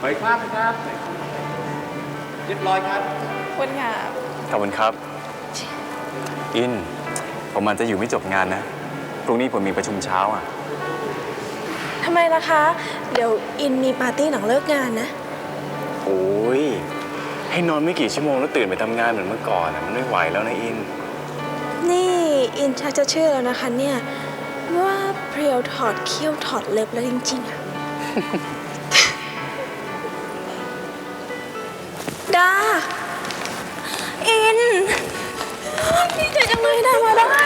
ไปครับครับเรียบร้อยครับ คุณค่ะขอบคุณครับ อิน ผมมันจะอยู่ไม่จบงานนะ พรุ่งนี้ผมมีประชุมเช้าอะ ทำไมล่ะคะ เดี๋ยวอินมีปาร์ตี้หลังเลิกงานนะ โอ้ย ให้นอนไม่กี่ชั่วโมงแล้วตื่นไปทำงานเหมือนเมื่อก่อนอะมันไม่ไหวแล้วนะอิน นี่อินชักจะเชื่อแล้วนะคะเนี่ย ว่าเพรียวถอดเขี้ยวถอดเล็บแล้วจริงๆอะ จจังเลยได้มาได้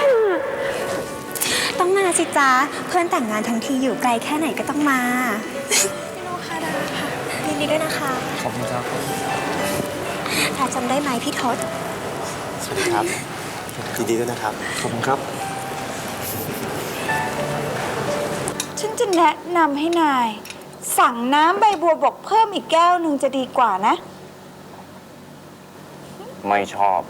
ต้องมาสิจ๊ะ เพื่อนแต่งงานทั้งทีอยู่ไกลแค่ไหนก็ต้องมาพี่โนคาดาค่ะยินดีด้วยนะคะขอบคุณครับแพรจำได้ไหมพี่ทศสวัสดีครับยินดีด้วยนะครับขอบคุณครับ ฉันจะแนะนำให้นาย สั่งน้ำใบบัวบกเพิ่มอีกแก้วหนึ่งจะดีกว่านะ ไม่ชอบ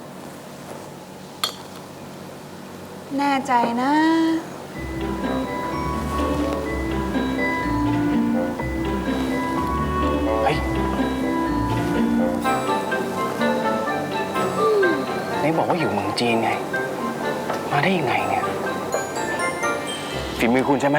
แน่ใจนะ เฮ้ยไหนบอกว่าอยู่เมืองจีนไง มาได้ยังไงเนี่ย ฝีมือคุณใช่ไหม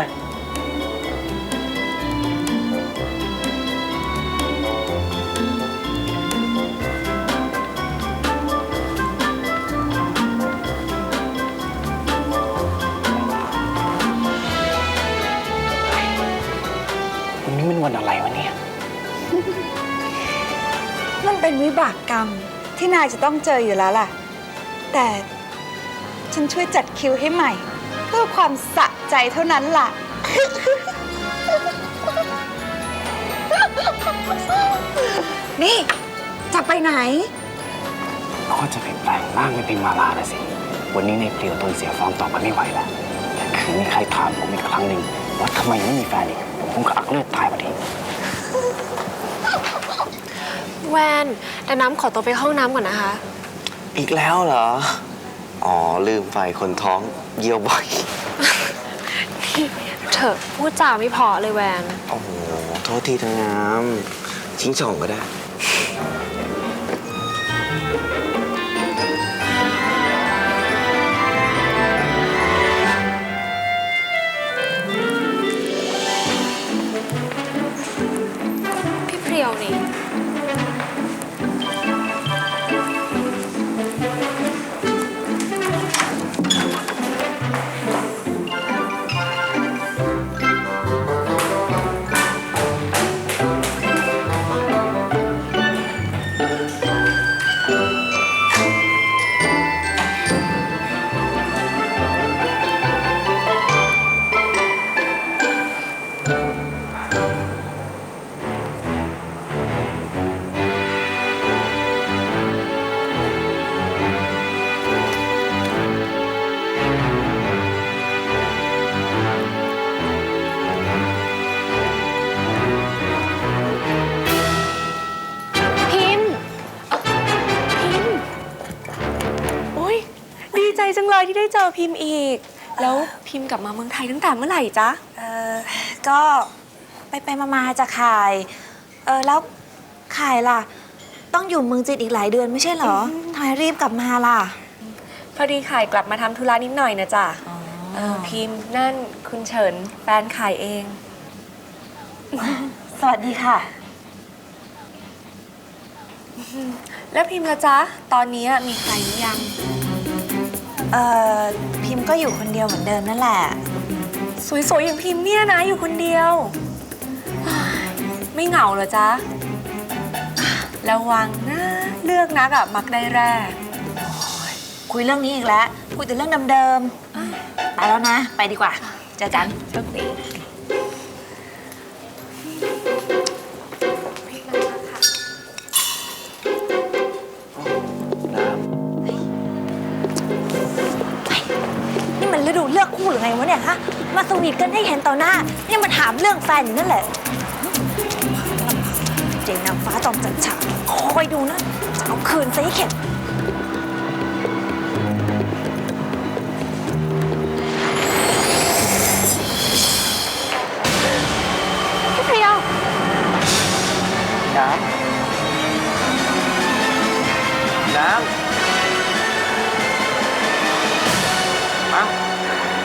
นนี้มันวันอะไรวะเนี่ย มันเป็นวิบากกรรมที่นายจะต้องเจออยู่แล้วล่ะ แต่ฉันช่วยจัดคิวให้ใหม่ เพื่อความสะใจเท่านั้นล่ะ นี่ จะไปไหน ก็จะไปแปลงร่างเป็นเพลงมาลาละสิ วันนี้ในเปลี่ยวตนเสียฟอร์มต่อไปไม่ไหวแล้วแต่คืนนี้ใครถามผมอีกครั้งหนึ่งว่าทำไมไม่มีแฟนอีก ผมคงกระอักเลือดตายพอดี แวนแต่น้ำขอตัวไปห้องน้ำก่อนนะคะ อีกแล้วเหรอ อ๋อ ลืมไฟคนท้องเยี่ยวบ่อย เถอะพูดจาไม่พอเลยแวน โอ้โห โทษทีทั้งน้ำชิงช่องก็ได้ ที่ได้เจอพิมพ์อีก แล้วพิมพ์กลับมาเมืองไทยตั้งแต่เมื่อไหร่จ๊ะ เออก็ไปไปมามาจะขาย เออแล้วขายล่ะ ต้องอยู่เมืองจีนอีกหลายเดือนไม่ใช่เหรอทำไมรีบกลับมาล่ะ พอดีขายกลับมาทำธุระนิดหน่อยนะจ๊ะเออพิมพ์นั่นคุณเฉินแฟนขายเอง สวัสดีค่ะ แล้วพิมพ์ละจ๊ะ ตอนนี้มีใครหรือยัง เออพิมพ์ก็อยู่คนเดียวเหมือนเดิมนั่นแหละ สวยๆอย่างพิมพ์เนี่ยนะอยู่คนเดียวเฮ้ยไม่เหงาเหรอจ๊ะระวังนะเลือกนักอะมักได้แรก คุยเรื่องนี้อีกแล้ว คุยแต่เรื่องเดิมๆไปแล้วนะ ไปดีกว่า เจอกันโชคดี เนี่ยฮะมาสวีทกันให้เห็นต่อหน้านี่มันถามเรื่องแฟนอยู่นั่นแหละเจนางฟ้าจอมจัดฉากคอยดูนะจะเอาคืนซะให้เข็ด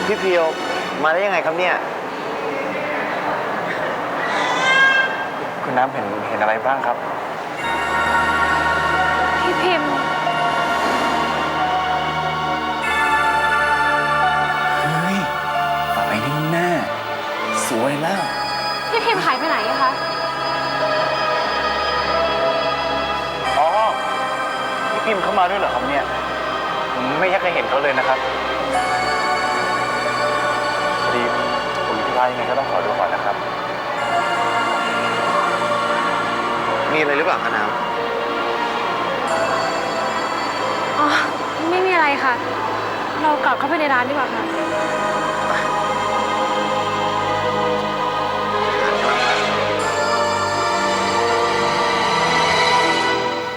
พี่เพียวมาได้ยังไงครับเนี่ย คุณน้ำเห็นเห็นอะไรบ้างครับ พี่พิมพ์ เฮ้ยตายแน่ๆสวยแล้ว พี่พิมพ์หายไปไหนอะคะ อ๋อ พี่พิมพ์เข้ามาด้วยเหรอครับเนี่ย ผมไม่อยากจะเห็นเขาเลยนะครับ ผมมีธุระยังไงก็ต้องขอดูก่อนนะครับ มีอะไรหรือเปล่าคะน้อ๋อ ไม่มีอะไรค่ะ เรากลับเข้าไปในร้านดีกว่าค่ะ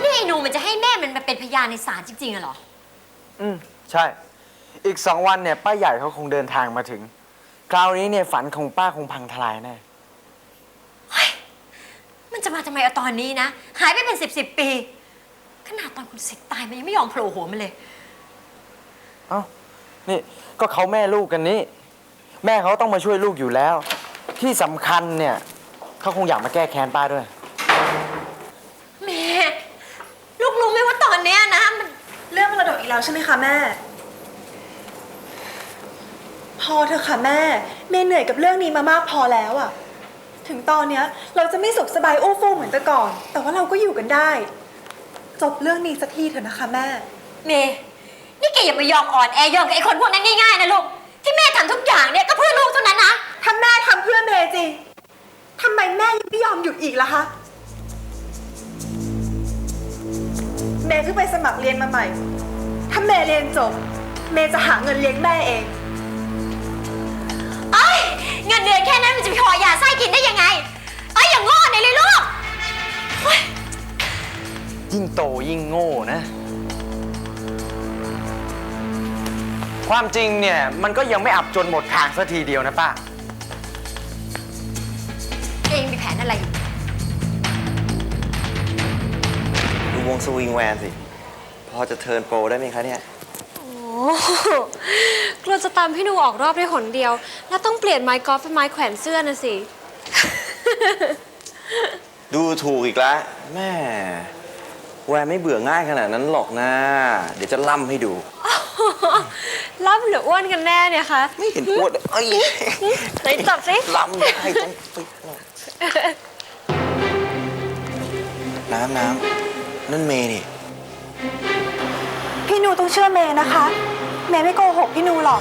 นี่ไอ้หนูมันจะให้แม่มันมาเป็นพยานในศาลจริงๆอะเหรออืม ใช่ อีกสองวันเนี่ย ป้าใหญ่เขาคงเดินทางมาถึง คราวนี้เนี่ยฝันของป้าคงพังทลายแน่มันจะมาทำไมเอาตอนนี้นะ หายไปเป็นสิบสิบปี ขนาดตอนคุณสิทธิ์ตายมันยังไม่ยอมโผล่หัวมันเลย เอ้า นี่ก็เขาแม่ลูกกันนี่ แม่เขาต้องมาช่วยลูกอยู่แล้ว ที่สำคัญเนี่ยเขาคงอยากมาแก้แค้นป้าด้วย แม่ ลูกรู้ไหมว่าตอนเนี้ยนะมัน เรื่องมรดกอีกแล้วใช่ไหมคะแม่ พอเถอะค่ะแม่ เมย์เหนื่อยกับเรื่องนี้มามากพอแล้วอะถึงตอนเนี้ยเราจะไม่สุขสบายอู้ฟู่เหมือนแต่ก่อน แต่ว่าเราก็อยู่กันได้ จบเรื่องนี้สักทีเถอะนะคะแม่ เมย์นี่แกอย่ามายอมอ่อนแอยอมกับไอ้คนพวกนั้นง่ายๆนะลูก ที่แม่ทำทุกอย่างเนี่ยก็เพื่อลูกเท่านั้นนะ ถ้าแม่ทำเพื่อเมย์จริงทำไมแม่ยังไม่ยอมหยุดอีกล่ะคะ เมย์เพิ่งไปสมัครเรียนมาใหม่ ถ้าเมย์เรียนจบ เมย์จะหาเงินเลี้ยงแม่เอง เอ้ยเงินเดือนแค่นั้นมันจะไปพอยาไส้กินได้ยังไง เอ้ยอย่างโง่หน่อยเลยลูกยิ่งโตยิ่งโง่นะ ความจริงเนี่ย มันก็ยังไม่อับจนหมดทางสักทีเดียวนะป้า เองมีแผนอะไรอยู่ำดูวงสวิงแวนสิ พอจะเทิร์นโปรได้ไหมคะเนี่ยโอ้ กลัวจะตามพี่หนูออกรอบได้หนเดียว แล้วต้องเปลี่ยนไม้กอล์ฟเป็นไม้แขวนเสื้อนะสิ ดูถูกอีกแล้วแม่แวนไม่เบื่อง่ายขนาดนั้นหรอกนะ เดี๋ยวจะล่ำให้ดูรับหรืออ้วนกันแน่เนี่ยคะ ไม่เห็นปวดเอ้ยไหนจับสิล้ำได้ต้องฟิตหน่อยน้ำน้ำนั่นเมย์นี่ พี่นูต้องเชื่อเมย์นะคะ เมย์ไม่โกหกพี่นูหรอก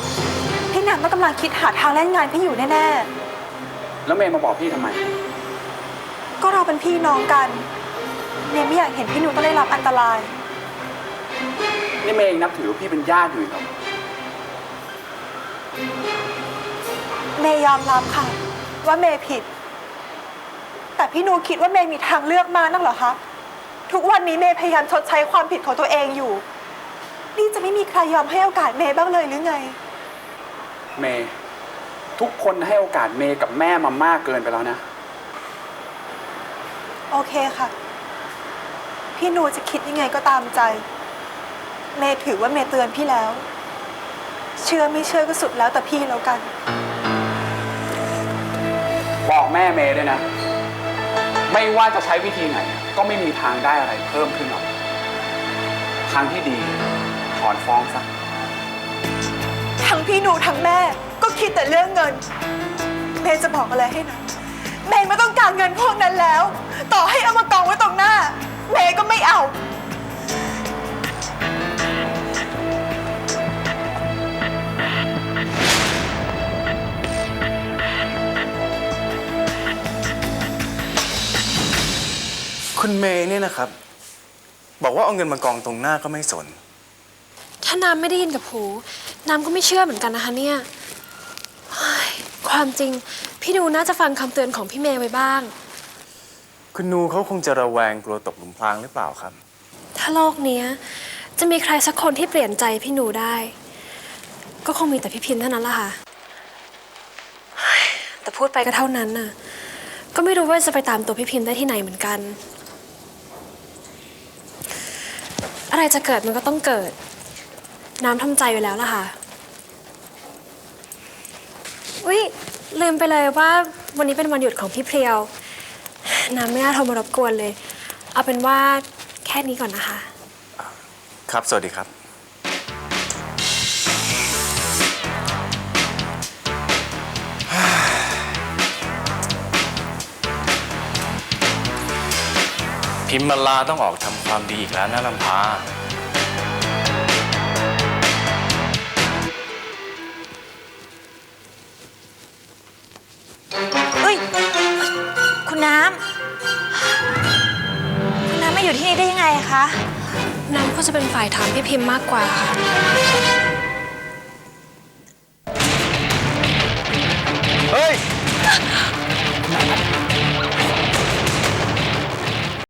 พี่นันก็กำลังคิดหาทางเล่นงานพี่อยู่แน่แล้วเมย์มาบอกพี่ทำไม ๆ ก็เราเป็นพี่น้องกัน เมย์ไม่อยากเห็นพี่นูต้องได้รับอันตราย นี่เมย์ยังนับถือว่าพี่เป็นญาติอยู่อีกเหรอเมย์ยอมรับค่ะ ว่าเมย์ผิด แต่พี่นูคิดว่าเมย์มีทางเลือกมากนักเหรอคะ ทุกวันนี้เมย์พยายามชดใช้ความผิดของตัวเองอยู่ นี่จะไม่มีใครยอมให้โอกาสเมย์บ้างเลยหรือไง เมย์ทุกคนให้โอกาสเมย์กับแม่มามากเกินไปแล้วนะ โอเคค่ะ พี่นูจะคิดยังไงก็ตามใจ เมย์ถือว่าเมย์เตือนพี่แล้ว เชื่อไม่เชื่อก็สุดแล้วแต่พี่แล้วกัน บอกแม่เมย์ด้วยนะ ไม่ว่าจะใช้วิธีไหน ก็ไม่มีทางได้อะไรเพิ่มขึ้นหรอกทางที่ดี ถอนฟ้องซะ ทั้งพี่หนูทั้งแม่ก็คิดแต่เรื่องเงิน เมย์จะบอกอะไรให้นะ เมย์ไม่ต้องการเงินพวกนั้นแล้ว ต่อให้เอามากองไว้ตรงหน้า เมย์ก็ไม่เอา คุณเมย์เนี่ยนะครับ บอกว่าเอาเงินมากองตรงหน้าก็ไม่สน ถ้าน้ำไม่ได้ยินกับหู น้ำก็ไม่เชื่อเหมือนกันนะคะเนี่ยเฮ้ยความจริง พี่ดูน่าจะฟังคำเตือนของพี่เมย์ไว้บ้าง คุณนูเขาคงจะระแวงกลัวตกหลุมพรางหรือเปล่าครับ ถ้าโลกเนี้ย จะมีใครสักคนที่เปลี่ยนใจพี่หนูได้ ก็คงมีแต่พี่พินเท่านั้นละค่ะเฮ้ยแต่พูดไปก็เท่านั้นน่ะ ก็ไม่รู้ว่าจะไปตามตัวพี่พินได้ที่ไหนเหมือนกัน อะไรจะเกิดมันก็ต้องเกิด น้ำทำใจไว้แล้วล่ะค่ะ อุ๊ย ลืมไปเลยว่าวันนี้เป็นวันหยุดของพี่เพรียว น้ำไม่น่าโทรมารบกวนเลย เอาเป็นว่าแค่นี้ก่อนนะคะ ครับ สวัสดีครับ พิมมาลาต้องออกทำความดีอีกแล้วนะลำพา คะ น้ำก็จะเป็นฝ่ายถามพี่พิมพ์มากกว่าค่ะ